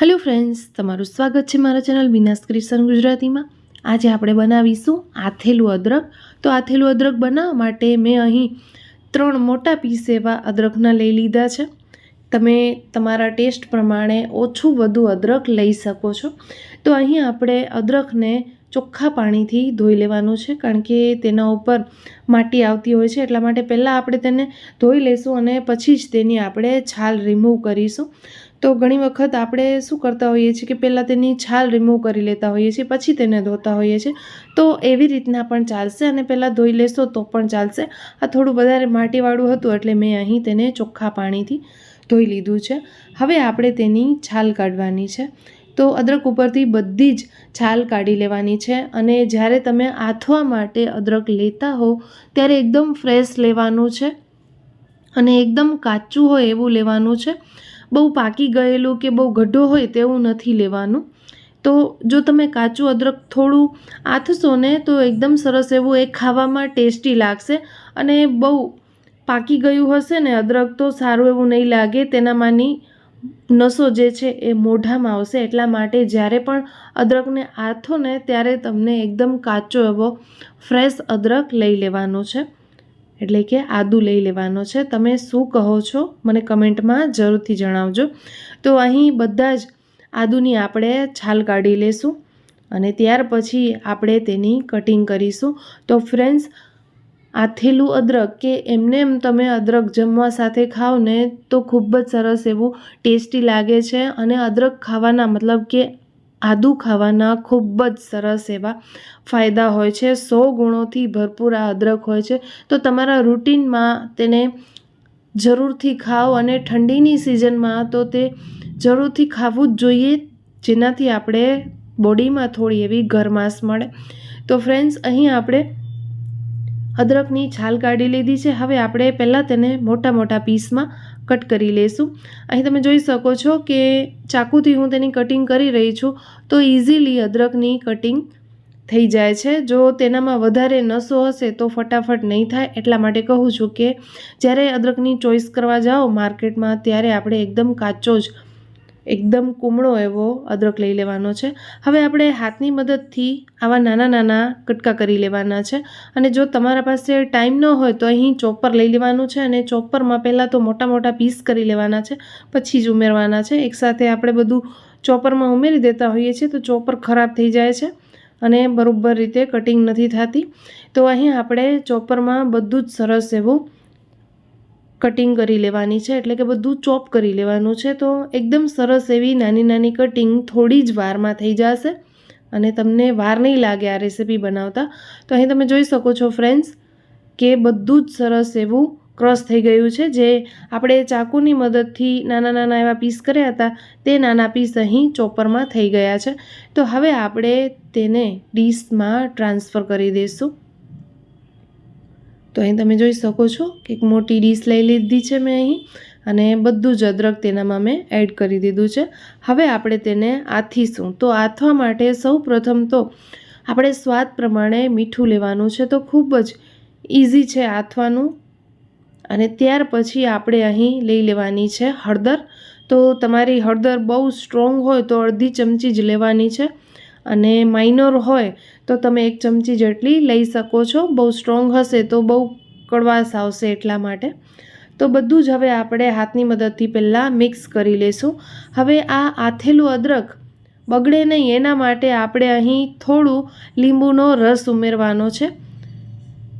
Hello friends તમારું સ્વાગત છે મારા ચેનલ બિનાસ ક્રિશન ગુજરાતીમાં. આજે આપણે બનાવીશું આથેલું અદરક. તો આથેલું અદરક બનાવવા માટે મેં અહીં ત્રણ મોટા પીસ એવા અદરકના લઈ લીધા છે. તમે તમારા ટેસ્ટ પ્રમાણે ઓછું વધુ અદરક લઈ શકો છો. તો અહીં આપણે અદરકને ચોખ્ખા પાણીથી ધોઈ લેવાનું છે, કારણ કે તેના ઉપર માટી આવતી હોય છે. એટલા માટે પહેલાં આપણે તેને ધોઈ લઈશું અને પછી જ તેની આપણે છાલ રિમૂવ કરીશું. તો ઘણી વખત આપણે શું કરતા હોઈએ છીએ કે પહેલાં તેની છાલ રિમૂવ કરી લેતા હોઈએ છીએ, પછી તેને ધોતા હોઈએ છીએ. તો એવી રીતના પણ ચાલશે અને પહેલાં ધોઈ લેશો તો પણ ચાલશે. આ થોડું વધારે માટીવાળું હતું એટલે મેં અહીં તેને ચોખ્ખા પાણીથી ધોઈ લીધું છે. હવે આપણે તેની છાલ કાઢવાની છે. તો અદરક ઉપરથી બધી જ છાલ કાઢી લેવાની છે અને જ્યારે તમે આથવા માટે અદરક લેતા હો, ત્યારે એકદમ ફ્રેશ લેવાનું છે અને એકદમ કાચું હોય એવું લેવાનું છે. બહુ પાકી ગયેલું કે બહુ ગઢો હોય તેવું નથી લેવાનું. તો જો તમે કાચું અદરક થોડું આથશો ને તો એકદમ સરસ એવું એ ખાવામાં ટેસ્ટી લાગશે અને બહુ પાકી ગયું હશે ને અદરક તો સારું એવું નહીં લાગે, તેનામાંની નસો જે છે એ મોઢામાં આવશે. એટલા માટે જ્યારે પણ અદરકને આથો ને ત્યારે તમને એકદમ કાચો એવો ફ્રેશ અદરક લઈ લેવાનો છે. એટલે કે આદું લઈ લેવાનો છે. તમે શું કહો છો મને કમેન્ટમાં જરૂરથી જણાવજો. તો અહીં બધા જ આદુની આપણે છાલ કાઢી લેશું અને ત્યાર પછી આપણે તેની કટિંગ કરીશું. તો ફ્રેન્ડ્સ આથેલું અદરક કે એમને એમ તમે અદરક જમવા સાથે ખાઓ ને તો ખૂબ જ સરસ એવું ટેસ્ટી લાગે છે અને અદરક ખાવાના મતલબ કે આદુ ખાવાના ખૂબ જ સરસ એવા ફાયદા હોય છે. સો ગુણોથી ભરપૂર આ અદરક હોય છે. તો તમારા રૂટિનમાં તેને જરૂરથી ખાઓ અને ઠંડીની સિઝનમાં તો તે જરૂરથી ખાવું જ જોઈએ, જેનાથી આપણે બોડીમાં થોડી એવી ગરમાશ મળે. તો ફ્રેન્ડ્સ, અહીં આપણે અદરકની છાલ કાઢી લીધી છે. હવે આપણે પહેલાં તેને મોટા મોટા પીસમાં કટ કરી લઈશું અહીં તમે જોઈ શકો છો કે ચાકુથી હું તેની કટિંગ કરી રહી છું તો ઇઝીલી અદરકની કટિંગ થઈ જાય છે. જો તેનામાં વધારે નસો હશે તો ફટાફટ નહીં થાય. એટલા માટે કહું છું કે જ્યારે અદરકની ચોઈસ કરવા જાઓ માર્કેટમાં, ત્યારે આપણે એકદમ કાચો જ એકદમ કુમળો એવો અદરક લઈ લેવાનો છે. હવે આપણે હાથની મદદથી આવા નાના નાના કટકા કરી લેવાના છે અને જો તમારા પાસે ટાઈમ ન હોય તો અહીં ચોપર લઈ લેવાનું છે અને ચોપરમાં પહેલાં તો મોટા મોટા પીસ કરી લેવાના છે, પછી જ ઉમેરવાના છે. એકસાથે આપણે બધું ચોપરમાં ઉમેરી દેતા હોઈએ છીએ તો ચોપર ખરાબ થઈ જાય છે અને બરાબર રીતે કટિંગ નથી થતી. તો અહીં આપણે ચોપરમાં બધું જ સરસ એવું કટિંગ કરી લેવાની છે, એટલે કે બધું ચોપ કરી લેવાનું છે, તો એકદમ સરસ એવી નાની નાની કટિંગ થોડી જ વારમાં થઈ જશે અને તમને વાર નહીં લાગે આ રેસીપી બનાવતા. તો અહીં તમે જોઈ શકો છો ફ્રેન્ડ્સ કે બધું જ સરસ એવું ક્રોસ થઈ ગયું છે, જે આપણે ચાકુની મદદથી નાના નાના એવા પીસ કર્યા હતા, તે નાના પીસ અહીં ચોપરમાં થઈ ગયા છે. તો હવે આપણે તેને ડીશમાં ટ્રાન્સફર કરી દઈશું. તો અહીં તમે જોઈ શકો છો કે એક મોટી ડીશ લઈ લીધી છે મેં અહીં અને બધું જ અદરક તેનામાં મેં એડ કરી દીધું છે. હવે આપણે તેને આથીશું. તો આથવા માટે સૌ પ્રથમ તો આપણે સ્વાદ પ્રમાણે મીઠું લેવાનું છે તો ખૂબ જ ઇઝી છે આથવાનું. અને ત્યાર પછી આપણે અહીં લઈ લેવાની છે હળદર. તો તમારી હળદર બહુ સ્ટ્રોંગ હોય તો અડધી ચમચી જ લેવાની છે. અને માઇનોર હોય, તો તમે એક ચમચી જેટલી લઈ શકો છો. બહુ સ્ટ્રોંગ હશે તો બહુ કડવાશ આવશે એટલા માટે. તો બધું જ હવે આપણે હાથની મદદથી પહેલાં મિક્સ કરી લેશું. હવે આ આથેલું અદરક બગડે નહીં, એના માટે આપણે અહીં થોડું લીંબુનો રસ ઉમેરવાનો છે.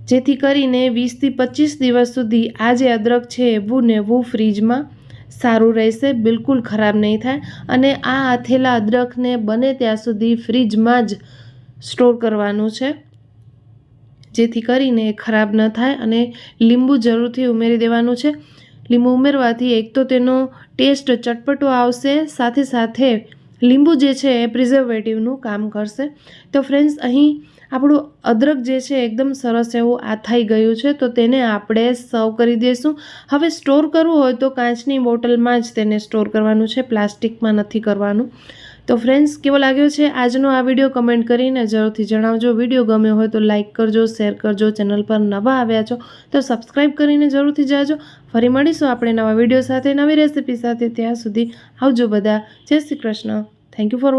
જેથી કરીને વીસથી પચીસ દિવસ સુધી આ જે અદરક છે એવું ને એવું ફ્રીજમાં સારું રહેશે, બિલકુલ ખરાબ નહીં થાય. અને આ આથેલા અદરકને બને ત્યાં સુધી ફ્રીજમાં જ સ્ટોર કરવાનું છે, જેથી કરીને ખરાબ ન થાય અને લીંબુ જરૂરથી ઉમેરી દેવાનું છે. લીંબુ ઉમેરવાથી એક તો તેનો ટેસ્ટ ચટપટો આવશે, સાથે સાથે લીંબુ જે છે એ પ્રિઝર્વેટિવનું કામ કરશે. તો ફ્રેન્ડ્સ અહીં આપણું અદરક જે છે એકદમ સરસ એવું આથાઈ ગયું છે, તો તેને આપણે સર્વ કરી દઈશું. હવે સ્ટોર કરવું હોય તો કાચની બોટલમાં જ તેને સ્ટોર કરવાનું છે, પ્લાસ્ટિકમાં નથી કરવાનું. તો ફ્રેન્ડ્સ કેવો લાગ્યો છે આજનો આ વીડિયો કમેન્ટ કરીને જરૂરથી જણાવજો. વીડિયો ગમ્યો હોય તો લાઇક કરજો શેર કરજો, ચેનલ પર નવા આવ્યા છો તો સબસ્ક્રાઈબ કરીને જરૂરથી જાજો. ફરી મળીશું આપણે નવા વીડિયો સાથે, નવી રેસીપી સાથે. ત્યાં સુધી આવજો બધા. જય Shri Krishna. Thank you for